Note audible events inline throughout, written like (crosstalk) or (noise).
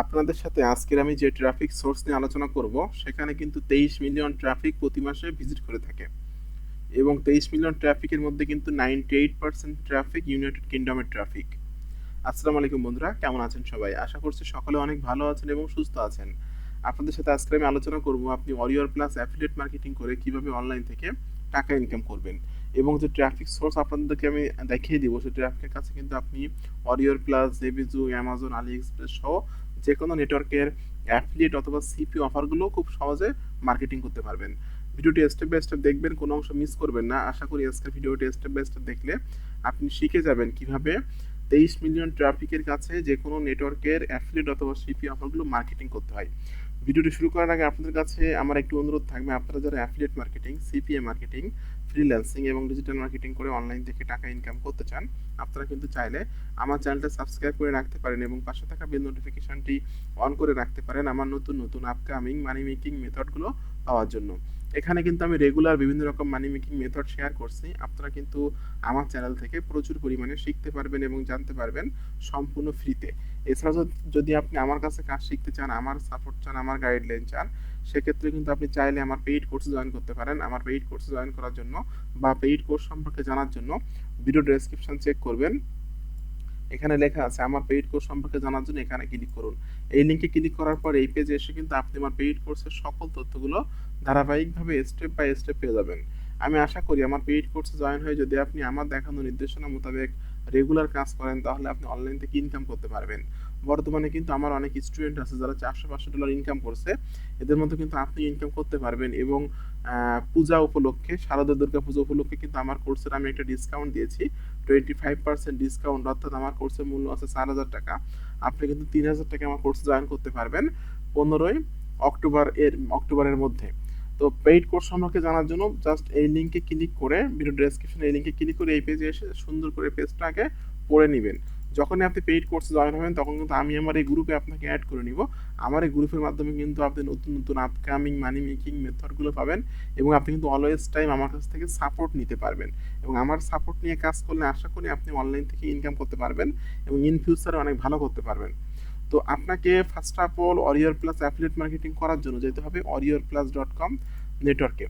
আপনাদের সাথে আজকের আমি যে ট্রাফিক সোর্স নিয়ে আলোচনা করব, সেখানে কিন্তু তেইশ মিলিয়ন ট্রাফিক প্রতি মাসে ভিজিট করে থাকে। এবং তেইশ মিলিয়ন ট্রাফিকের মধ্যে কিন্তু ninety eight percent traffic United কিংডমের traffic আসসালামু আলাইকুম বন্ধুরা, কেমন আছেন সবাই? আশা করছি সকলে অনেক ভালো আছেন এবং সুস্থ আছেন। আপনাদের সাথে আজকে আমি আলোচনা করব, আপনি অরিয়র প্লাস অ্যাফিলিয়েট মার্কেটিং করে কীভাবে অনলাইন থেকে টাকা ইনকাম করবেন। এবং যে ট্রাফিক সোর্স আপনাদেরকে আমি দেখিয়ে দিব সেই ট্রাফিকের কাছে কিন্তু আপনি অরিয়র প্লাস জেবিজু অ্যামাজন আলি এক্সপ্রেস সহ যে কোনো নেটওয়ার্কের অ্যাফিলিয়েট অথবা সিপি অফারগুলো খুব সহজে মার্কেটিং করতে পারবেন। ভিডিওটি স্টেপ বাই স্টেপ দেখবেন, কোনো অংশ মিস করবেন না। আশা করি আজকের ভিডিওটি স্টেপ বাই স্টেপ দেখলে আপনি শিখে যাবেন কীভাবে তেইশ মিলিয়ন ট্রাফিকের কাছে যে কোনো নেটওয়ার্কের অ্যাফিলিয়েট অথবা সিপি অফারগুলো মার্কেটিং করতে হয়। ভিডিওটি শুরু করার আগে আপনাদের কাছে আমার একটু অনুরোধ থাকবে। আপনারা যারা affiliate marketing CPA marketing freelancing এবং ডিজিটাল মার্কেটিং করে অনলাইন থেকে টাকা ইনকাম করতে চান, আপনারা কিন্তু চাইলে আমার চ্যানেলটা সাবস্ক্রাইব করে রাখতে পারেন এবং পাশে থাকা বেল নোটিফিকেশনটি অন করে রাখতে পারেন আমার নতুন নতুন আপকামিং মানি মেকিং মেথডগুলো পাওয়ার জন্য। এখানে কিন্তু আমি রেগুলার বিভিন্ন রকম মানি মেকিং মেথড শেয়ার করছি। আপনারা কিন্তু আমার চ্যানেল থেকে প্রচুর পরিমাণে শিখতে পারবেন এবং জানতে পারবেন সম্পূর্ণ ফ্রিতে এছাড়া যদি আপনি আমার কাছে কাজ শিখতে চান, আমার সাপোর্ট চান, আমার গাইডলাইন চান সেক্ষেত্রে কিন্তু আপনি চাইলে আমার পেইড কোর্সে জয়েন করতে পারেন। আমার পেইড কোর্সে জয়েন করার জন্য বা পেইড কোর্স সম্পর্কে জানার জন্য ভিডিও ডেসক্রিপশন চেক করবেন। এখানে লেখা আছে, আমার পেইড কোর্স সম্পর্কে জানার জন্য এখানে ক্লিক করুন। এই লিঙ্কে ক্লিক করার পর এই পেজে এসে কিন্তু আপনি আমার পেইড কোর্সের সকল তথ্যগুলো ধারাবাহিকভাবে স্টেপ বাই স্টেপ পেয়ে যাবেন। আমি আশা করি আমার পেইড কোর্সে জয়েন হয়ে যদি আপনি আমার দেখানো নির্দেশনা মোতাবেক রেগুলার কাজ করেন, তাহলে আপনি অনলাইন থেকে ইনকাম করতে পারবেন। বর্তমানে কিন্তু আমার অনেক স্টুডেন্ট আছে যারা চারশো পাঁচশো ডলার ইনকাম করছে। এদের মধ্যে কিন্তু আপনি ইনকাম করতে পারবেন এবং পূজা উপলক্ষে শারদীয় দুর্গা পূজা উপলক্ষে কিন্তু আমার কোর্সের আমি একটা ডিসকাউন্ট দিয়েছি। টোয়েন্টি ফাইভ পার্সেন্ট ডিসকাউন্ট অর্থাৎ আমার কোর্সের মূল্য আছে চার হাজার টাকা। আপনি কিন্তু তিন হাজার টাকা আমার কোর্সে জয়েন করতে পারবেন পনেরোই অক্টোবর এর, অক্টোবরের মধ্যে। তো পেইড কোর্স সম্পর্কে জানার জন্য জাস্ট এই লিঙ্কে ক্লিক করে ভিডিও ডেসক্রিপশনে এই লিঙ্কে ক্লিক করে এই পেজে এসে সুন্দর করে পেজটাকে পড়ে নেবেন। যখনই আপনি পেইড কোর্সে জয়েন হবেন, তখন কিন্তু আমি আমার এই গ্রুপে আপনাকে অ্যাড করে নিব। আমার এই গ্রুপের মাধ্যমে কিন্তু আপনি নতুন নতুন আপকামিং মানি মেকিং মেথডগুলো পাবেন এবং আপনি কিন্তু অলওয়েজ টাইম আমার কাছ থেকে সাপোর্ট নিতে পারবেন। এবং আমার সাপোর্ট নিয়ে কাজ করলে আশা করি আপনি অনলাইন থেকে ইনকাম করতে পারবেন এবং ইন ফিউচারে অনেক ভালো করতে পারবেন। তো আপনাকে ফার্স্ট অফ অল অরিয়র প্লাস অ্যাফিলেট মার্কেটিং করার জন্য যেতে হবে অরিয়র প্লাস ডট কম নেটওয়ার্কে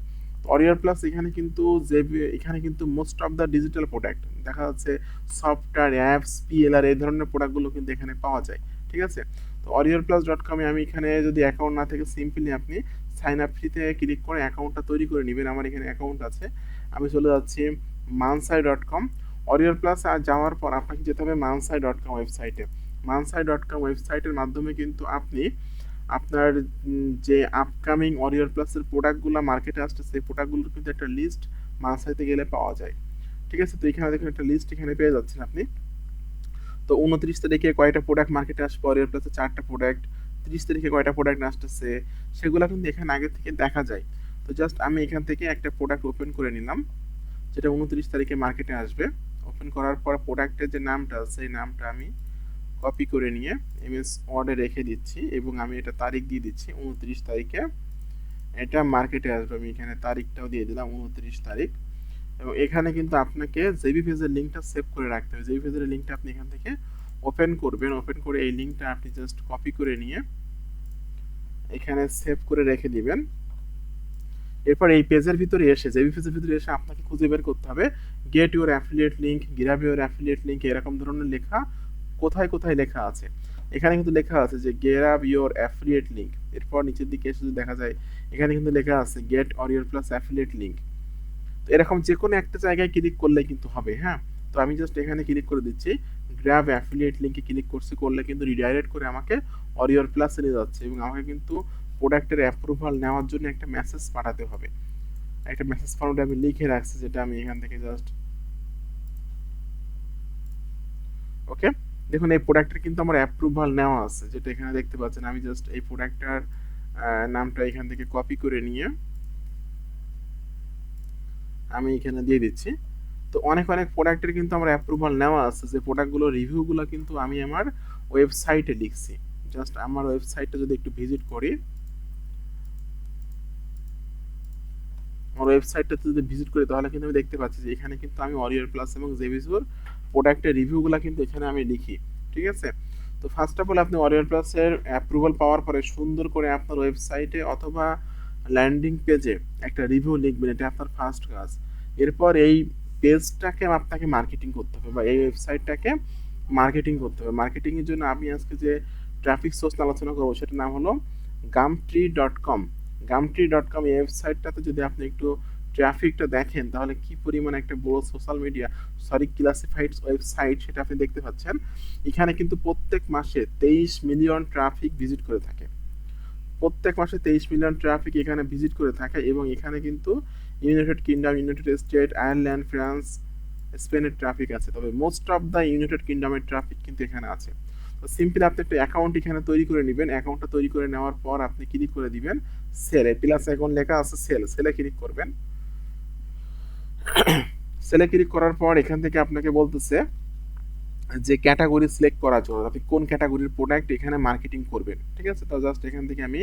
অরিয়ার প্লাস এখানে কিন্তু যে, এখানে কিন্তু most of the digital product দেখা যাচ্ছে সফটওয়্যার অ্যাপস পিএলআর এই ধরনের প্রোডাক্টগুলো কিন্তু এখানে পাওয়া যায়, ঠিক আছে? তো অরিয়ার প্লাস ডট কমে আমি এখানে যদি অ্যাকাউন্ট না থেকে সিম্পলি আপনি সাইন আপ ফ্রিতে ক্লিক করে অ্যাকাউন্টটা তৈরি করে নেবেন, আমার এখানে অ্যাকাউন্ট আছে। আমি চলে যাচ্ছি মানসাই ডট কম অরিয়ার প্লাস যাওয়ার পর আপনাকে যেতে হবে মানসাই ডট কম ওয়েবসাইটে মানসাই ডট কম ওয়েবসাইটের মাধ্যমে কিন্তু আপনি আপনার যে আপকামিং অরিয়র প্লাসের প্রোডাক্টগুলো মার্কেটে আসছে, সেই প্রোডাক্টগুলোর কিন্তু একটা লিস্ট মানসাইতে গেলে পাওয়া যায়। ঠিক আছে? তো এখানে দেখুন একটা লিস্ট এখানে পেয়ে যাচ্ছেন আপনি। তো উনত্রিশ তারিখে কয়টা প্রোডাক্ট মার্কেটে আসবে? অরিয়র প্লাসে চারটা প্রোডাক্ট তিরিশ তারিখে কয়টা প্রোডাক্ট আসতেছে সেগুলো কিন্তু এখানে আগে থেকে দেখা যায়। তো জাস্ট আমি এখান থেকে একটা প্রোডাক্ট ওপেন করে নিলাম, যেটা উনত্রিশ তারিখে মার্কেটে আসবে। ওপেন করার পর প্রোডাক্টের যে নামটা সেই নামটা আমি কপি করে নিয়ে এমএস ওয়ার্ডে রেখে দিচ্ছি এবং আমি এটা তারিখ দিয়ে দিচ্ছি উনত্রিশ তারিখে। এটা মার্কেটে আসবে। আমি এখানে তারিখটাও দিয়ে দিলাম উনত্রিশ তারিখ। এবং এখানে কিন্তু আপনাকে জেবি পেজের লিঙ্কটা সেভ করে রাখতে হবে। জেবি পেজের লিঙ্কটা আপনি এখান থেকে ওপেন করবেন। ওপেন করে এই লিঙ্কটা আপনি জাস্ট কপি করে নিয়ে এখানে সেভ করে রেখে দিবেন। এরপর এই পেজের ভিতরে এসে জেবি পেজের ভিতরে এসে আপনাকে খুঁজে বের করতে হবে। Get your affiliate link grab your affiliate link এরকম ধরনের লেখা কোথায় কোথায় লেখা আছে। এখানে কিন্তু লেখা আছে যে আপ ইউর অ্যাফিলিয়েট লিঙ্ক এরপর নিচের দিকে এসে যদি দেখা যায়, এখানে কিন্তু লেখা আছে get or your plus affiliate link এরকম যে কোনো একটা জায়গায় ক্লিক করলে কিন্তু হবে হ্যাঁ? তো আমি জাস্ট এখানে ক্লিক করে দিচ্ছি গ্র্যাব অ্যাফিলিয়েট লিঙ্কে ক্লিক করছি, করলে কিন্তু রিডাইরেক্ট করে আমাকে অরিয়র প্লাসে নিয়ে যাচ্ছে এবং আমাকে কিন্তু প্রোডাক্টের অ্যাপ্রুভাল নেওয়ার জন্য একটা মেসেজ পাঠাতে হবে। একটা মেসেজ ফর্মটা আমি লিখে রাখছি, যেটা আমি এখান থেকে জাস্ট ওকে দেখুন, এই প্রোডাক্টের কিন্তু আমার অ্যাপ্রুভাল নেওয়া আছে, যেটা এখানে দেখতে পাচ্ছেন। আমি জাস্ট এই প্রোডাক্টটার নামটা এখান থেকে কপি করে নিয়ে আমি এখানে দিয়ে দিচ্ছি। তো অনেক অনেক প্রোডাক্টের কিন্তু আমার অ্যাপ্রুভাল নেওয়া আছে। যে প্রোডাক্টগুলো রিভিউগুলো কিন্তু আমি আমার ওয়েবসাইটে লিখছি। জাস্ট আমার ওয়েবসাইটটা যদি একটু ভিজিট করি। আমার ওয়েবসাইটটাতে যদি ভিজিট করি, তাহলে কিন্তু আমি দেখতে পাচ্ছি যে এখানে কিন্তু আমি অরিয়ার প্লাস এবং জেভিসুর প্রোডাক্টের রিভিউগুলো কিন্তু এখানে আমি লিখি। ঠিক আছে? তো ফার্স্ট অফ অল আপনি অরিয়র প্লাসের অ্যাপ্রুভাল পাওয়ার পরে সুন্দর করে আপনার ওয়েবসাইটে অথবা ল্যান্ডিং পেজে একটা রিভিউ লিখবেন এটা আপনার ফার্স্ট কাজ এরপর এই পেজটাকে আপনাকে মার্কেটিং করতে হবে বা এই ওয়েবসাইটটাকে মার্কেটিং করতে হবে। মার্কেটিংয়ের জন্য আমি আজকে যে ট্রাফিক সোর্স আলোচনা করব সেটার নাম হলো গামট্রি ডট কম গামট্রি ডট কম এই ওয়েবসাইটটাতে যদি আপনি একটু ট্রাফিকটা দেখেন, তাহলে কি পরিমাণ একটা বড় social media sorry classified website সেটা আপনি দেখতে পাচ্ছেন। এখানে কিন্তু প্রত্যেক মাসে তেইশ মিলিয়ন ট্রাফিক ভিজিট করে থাকে। প্রত্যেক মাসে তেইশ মিলিয়ন ট্রাফিক এখানে ভিজিট করে থাকে এবং এখানে কিন্তু United Kingdom United State Ireland France স্পেনের ট্রাফিক আছে। তবে মোস্ট অফ দ্য ইউনাইটেড কিংডমের ট্রাফিক কিন্তু এখানে আছে। তো সিম্পলি আপনি একটা অ্যাকাউন্ট এখানে তৈরি করে নেবেন। অ্যাকাউন্টটা তৈরি করে নেওয়ার পর আপনি ক্লিক করে দিবেন সেলে প্লাস অ্যাকাউন্ট লেখা আছে সেল সেলে ক্লিক করবেন। (coughs) সেলে ক্লিক করার পর এখান থেকে আপনাকে বলতেছে যে ক্যাটাগরি সিলেক্ট করার জন্য, আপনি কোন ক্যাটাগরির প্রোডাক্ট এখানে মার্কেটিং করবেন, ঠিক আছে? তো জাস্ট এখান থেকে আমি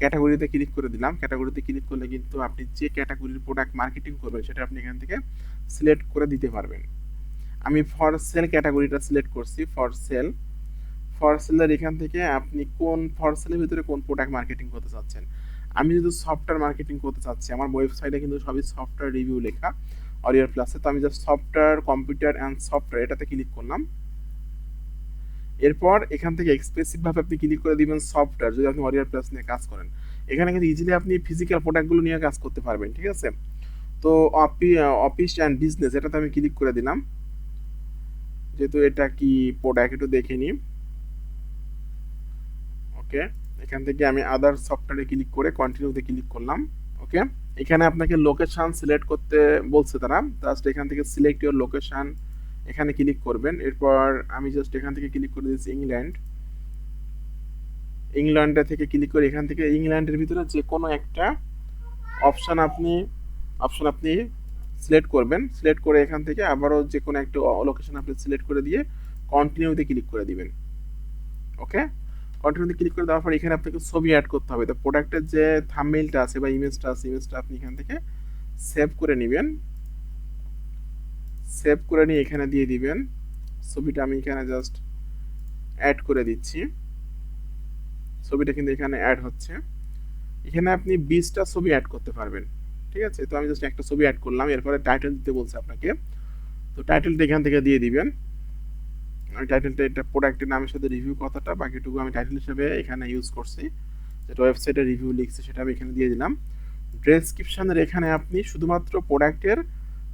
ক্যাটাগরিতে ক্লিক করে দিলাম। ক্যাটাগরিতে ক্লিক করলে কিন্তু আপনি যে ক্যাটাগরির প্রোডাক্ট মার্কেটিং করবেন, সেটা আপনি এখান থেকে সিলেক্ট করে দিতে পারবেন। আমি ফর সেল ক্যাটাগরিটা সিলেক্ট করছি ফর সেল ফর সেলের এখান থেকে আপনি কোন ফর সেলের ভিতরে কোন প্রোডাক্ট মার্কেটিং করতে চাচ্ছেন? আমি যদি সফটওয়্যার মার্কেটিং করতে চাচ্ছি, আমার ওয়েবসাইটে কিন্তু সবই সফটওয়্যার রিভিউ লেখা অরিয়ার প্লাসে তো আমি just software computer and software এটাতে ক্লিক করলাম। এরপর এখান থেকে এক্সপ্রেসিভভাবে আপনি ক্লিক করে দিবেন সফটওয়্যার যদি আপনি অরিয়ার প্লাস নিয়ে কাজ করেন। এখানে কিন্তু ইজিলি আপনি ফিজিক্যাল প্রোডাক্টগুলো নিয়ে কাজ করতে পারবেন, ঠিক আছে? তো অফিস অ্যান্ড বিজনেস এটাতে আমি ক্লিক করে দিলাম। যেহেতু এটা কি প্রোডাক্ট একটু দেখে নিই। ওকে এখান থেকে আমি আদার সফটওয়্যারে ক্লিক করে কন্টিনিউতে ক্লিক করলাম। ওকে এখানে আপনাকে লোকেশন সিলেক্ট করতে বলছে তারা। জাস্ট এখান থেকে সিলেক্ট ইউর লোকেশন এখানে ক্লিক করবেন। এরপর আমি জাস্ট এখান থেকে ক্লিক করে দিচ্ছি ইংল্যান্ড ইংল্যান্ডে থেকে ক্লিক করে এখান থেকে ইংল্যান্ডের ভিতরে যে কোনো একটা অপশান আপনি অপশান আপনি সিলেক্ট করবেন। সিলেক্ট করে এখান থেকে আবারও যে কোনো একটা লোকেশন আপনি সিলেক্ট করে দিয়ে কন্টিনিউতে ক্লিক করে দিবেন। ওকে কন্টিনিউতে ক্লিক করে দেওয়ার পর এখানে আপনাকে ছবি অ্যাড করতে হবে। তো প্রোডাক্টের যে থামমেলটা আছে বা ইমেজটা আছে ইমেজটা আপনি এখান থেকে সেভ করে নেবেন। সেভ করে নিয়ে এখানে দিয়ে দিবেন। ছবিটা আমি এখানে জাস্ট অ্যাড করে দিচ্ছি। ছবিটা কিন্তু এখানে অ্যাড হচ্ছে। এখানে আপনি বিশটা ছবি অ্যাড করতে পারবেন। ঠিক আছে? তো আমি জাস্ট একটা ছবি অ্যাড করলাম। এরপরে টাইটেল দিতে বলছে আপনাকে। তো টাইটেলটা এখান থেকে দিয়ে দিবেন। আমি টাইটেলটা এটা প্রোডাক্টের নামের সাথে রিভিউ কথাটা, বাকিটুকু আমি টাইটেল হিসেবে এখানে ইউজ করছি। যেটা ওয়েবসাইটে রিভিউ লিখছে, সেটা আমি এখানে দিয়ে দিলাম। ডেসক্রিপশানের এখানে আপনি শুধুমাত্র প্রোডাক্টের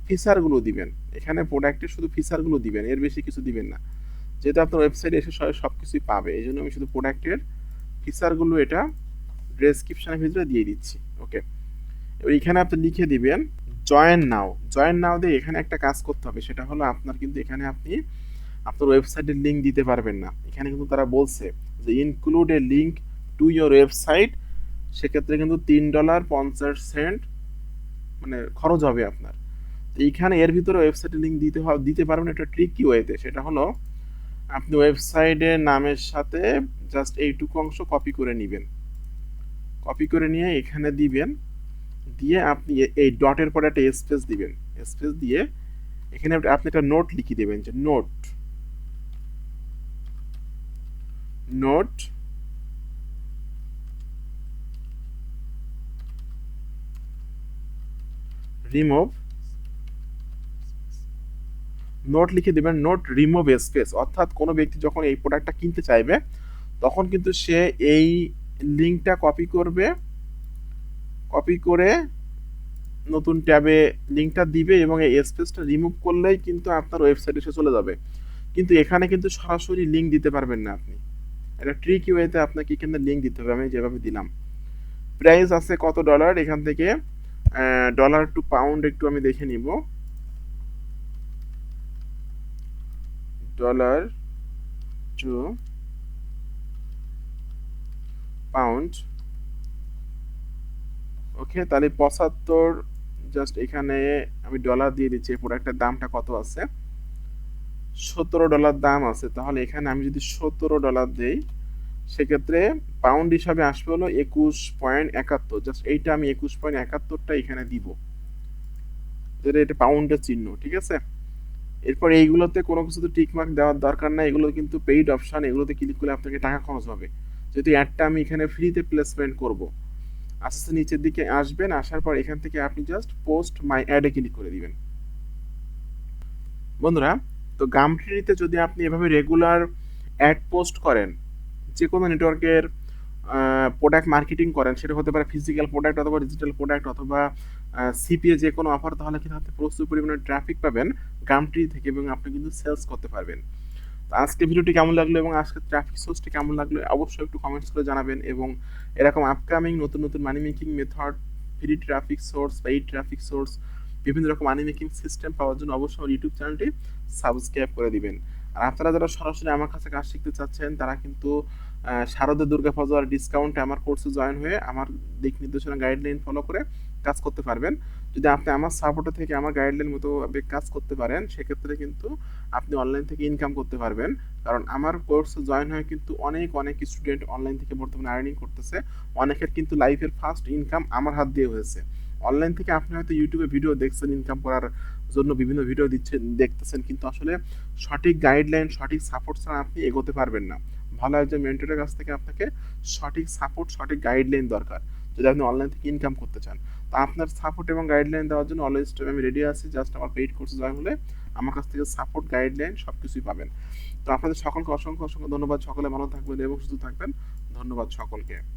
ফিচারগুলো দিবেন। এখানে প্রোডাক্টের শুধু ফিচারগুলো দিবেন, এর বেশি কিছু দিবেন না। যেহেতু আপনার ওয়েবসাইটে এসে সব কিছুই পাবে এই জন্য আমি শুধু প্রোডাক্টের ফিচারগুলো এটা ডেসক্রিপশানের ভিতরে দিয়ে দিচ্ছি ওকে এখানে আপনি লিখে দিবেন জয়েন নাও জয়েন নাও দিয়ে এখানে একটা কাজ করতে হবে, সেটা হলো আপনার কিন্তু এখানে আপনি আপনার ওয়েবসাইটের লিঙ্ক দিতে পারবেন না। এখানে কিন্তু তারা বলছে যে include a link to your website সেক্ষেত্রে কিন্তু তিন ডলার পঞ্চাশ সেন্ট মানে খরচ হবে আপনার। তো এইখানে এর ভিতরে ওয়েবসাইটের লিঙ্ক দিতে দিতে পারবেন একটা ট্রিকি ওয়েতে সেটা হলো, আপনি ওয়েবসাইটের নামের সাথে জাস্ট এইটুকু অংশ কপি করে নেবেন। কপি করে নিয়ে এখানে দিবেন, দিয়ে আপনি এই ডটের পরে একটা স্পেস দিবেন। স্পেস দিয়ে এখানে আপনি একটা নোট লিখে দেবেন যে নোট নোট রিমুভ নোট লিখে দেবেন নোট রিমুভ স্পেস অর্থাৎ কোনো ব্যক্তি যখন এই প্রোডাক্টটা কিনতে চাইবে, তখন কিন্তু সে এই লিঙ্কটা কপি করবে কপি করে নতুন ট্যাবে লিঙ্কটা দিবে এবং এই স্পেসটা রিমুভ করলেই কিন্তু আপনার ওয়েবসাইটে এসে চলে যাবে। কিন্তু এখানে কিন্তু সরাসরি লিঙ্ক দিতে পারবেন না আপনি। এটা ট্রিক ওয়েতে আপনাকে এখানে লিঙ্ক দিতে হবে, আমি যেভাবে দিলাম। প্রাইস আছে কত ডলার এখান থেকে ডলার টু পাউন্ড একটু আমি দেখে নিব। ডলার টু পাউন্ড ওকে তাহলে পঁচাত্তর জাস্ট এখানে আমি ডলার দিয়ে দিচ্ছি, এই প্রোডাক্টের দামটা কত আছে? সতেরো ডলার দাম আছে, তাহলে এখানে আমি যদি সতেরো ডলার দিই, সেক্ষেত্রে পাউন্ড হিসাবে আসবে হলো একুশ পয়েন্ট একাত্তর জাস্ট এইটা আমি একুশ পয়েন্ট একাত্তরটা এখানে দিব। যেটা এটা পাউন্ডের চিহ্ন, ঠিক আছে? এরপর এইগুলোতে কোনো কিছু কিছুতে টিকমার্ক দেওয়ার দরকার নাই, এগুলো কিন্তু পেইড অপশন এগুলোতে ক্লিক করলে আপনাকে টাকা খরচ হবে। যেহেতু অ্যাডটা আমি এখানে ফ্রিতে প্লেসমেন্ট করব। আস্তে আস্তে নিচের দিকে আসবেন, আসার পর এখান থেকে আপনি জাস্ট পোস্ট মাই অ্যাডে ক্লিক করে দিবেন। বন্ধুরা, তো গামট্রিতে যদি আপনি এভাবে রেগুলার অ্যাড পোস্ট করেন যে কোনো নেটওয়ার্কের প্রোডাক্ট মার্কেটিং করেন, সেটা হতে পারে ফিজিক্যাল প্রোডাক্ট অথবা ডিজিটাল প্রোডাক্ট অথবা সিপিএ যে কোনো অফার তাহলে কিন্তু আপনি প্রচুর পরিমাণে ট্রাফিক পাবেন গামট্রি থেকে এবং আপনি কিন্তু সেলস করতে পারবেন। তো আজকে ভিডিওটি কেমন লাগল এবং আজকে ট্রাফিক সোর্সটি কেমন লাগল, অবশ্যই একটু কমেন্টস করে জানাবেন এবং এরকম আপকামিং নতুন নতুন money making method free traffic source বা এই ট্রাফিক সোর্স বিভিন্ন রকম মানি মেকিং সিস্টেম পাওয়ার জন্য অবশ্যই আমার ইউটিউব চ্যানেলটি সাবস্ক্রাইব করে দিবেন। আর আপনারা যারা সরাসরি আমার কাছে কাজ শিখতে চাচ্ছেন, তারা কিন্তু শারদা দুর্গা ফজর ডিসকাউন্টে আমার কোর্সে জয়েন হয়ে আমার দিক নির্দেশনা গাইডলাইন ফলো করে কাজ করতে পারবেন। যদি আপনি আমার সাপোর্টে থেকে আমার গাইডলাইন মতো কাজ করতে পারেন, সেক্ষেত্রে কিন্তু আপনি অনলাইন থেকে ইনকাম করতে পারবেন। কারণ আমার কোর্সে জয়েন হয়ে কিন্তু অনেক অনেক স্টুডেন্ট অনলাইন থেকে বর্তমানে আর্নিং করতেছে। অনেকের কিন্তু লাইফের ফার্স্ট ইনকাম আমার হাত দিয়ে হয়েছে। অনলাইন থেকে আপনি হয়তো ইউটিউবে ভিডিও দেখছেন ইনকাম করার জন্য বিভিন্ন ভিডিও দিচ্ছেন, দেখতেছেন, কিন্তু আসলে সঠিক গাইডলাইন সঠিক সাপোর্ট ছাড়া আপনি এগোতে পারবেন না। ভালো একজন মেন্টরের কাছ থেকে আপনাকে সঠিক সাপোর্ট সঠিক গাইডলাইন দরকার। যদি আপনি অনলাইন থেকে ইনকাম করতে চান। তো আপনার সাপোর্ট এবং গাইডলাইন দেওয়ার জন্য অলওয়েজ আমি রেডি আছি। জাস্ট আমার পেইড কোর্সে জয়েন হলে আমার কাছ থেকে সাপোর্ট গাইডলাইন সব কিছুই পাবেন। তো আপনাদের সকলকে অসংখ্য অসংখ্য ধন্যবাদ। সকলে ভালো থাকবেন এবং সুস্থ থাকবেন। ধন্যবাদ সকলকে।